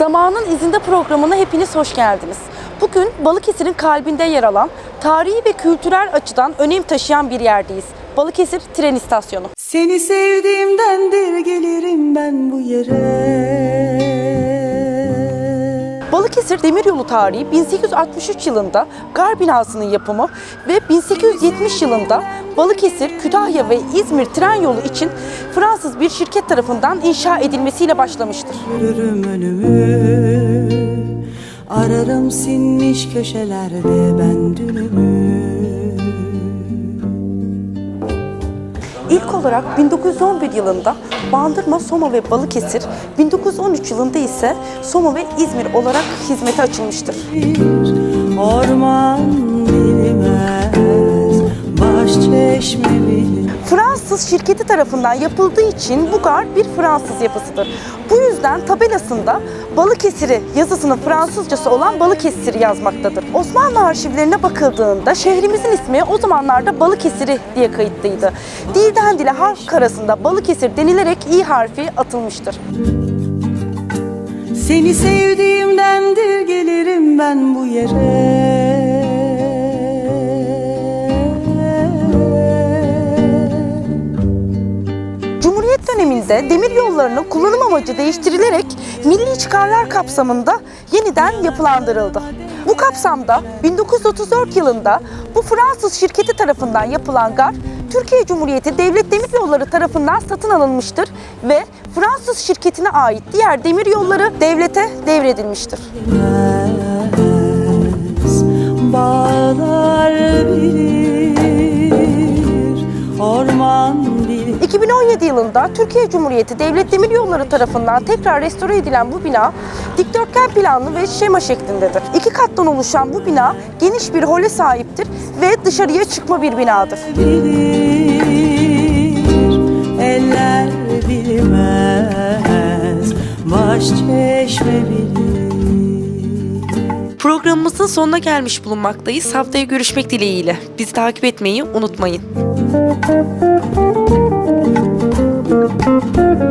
Zamanın İzinde programına hepiniz hoş geldiniz. Bugün Balıkesir'in kalbinde yer alan, tarihi ve kültürel açıdan önem taşıyan bir yerdeyiz. Balıkesir Tren İstasyonu. Seni sevdiğimdendir gelirim ben bu yere Balıkesir Demiryolu tarihi 1863 yılında gar binasının yapımı ve 1870 yılında Balıkesir, Kütahya ve İzmir tren yolu için Fransız bir şirket tarafından inşa edilmesiyle başlamıştır. Görürüm önümü Ararım sinmiş köşelerde ben dünümü İlk olarak 1911 yılında Bandırma, Soma ve Balıkesir, 1913 yılında ise Soma ve İzmir olarak hizmete açılmıştır. Orman bilmez Fransız şirketi tarafından yapıldığı için bu gar bir Fransız yapısıdır. Bu yüzden tabelasında Balıkesir'i yazısının Fransızcası olan Balıkesir yazmaktadır. Osmanlı arşivlerine bakıldığında şehrimizin ismi o zamanlarda Balıkesiri diye kayıtlıydı. Dilden dile halk arasında Balıkesir denilerek i harfi atılmıştır. Seni sevdiğimdendir 2008'de demir yollarının kullanım amacı değiştirilerek milli çıkarlar kapsamında yeniden yapılandırıldı. Bu kapsamda 1934 yılında bu Fransız şirketi tarafından yapılan gar Türkiye Cumhuriyeti Devlet Demir Yolları tarafından satın alınmıştır ve Fransız şirketine ait diğer demir yolları devlete devredilmiştir. Yılında Türkiye Cumhuriyeti Devlet Demir Yolları tarafından tekrar restore edilen bu bina dikdörtgen planlı ve şema şeklindedir. İki kattan oluşan bu bina geniş bir hole sahiptir ve dışarıya çıkma bir binadır. bilir Eller bilmez Baş çeşme bilir Programımızın sonuna gelmiş bulunmaktayız. Haftaya görüşmek dileğiyle. Bizi takip etmeyi unutmayın. Thank you.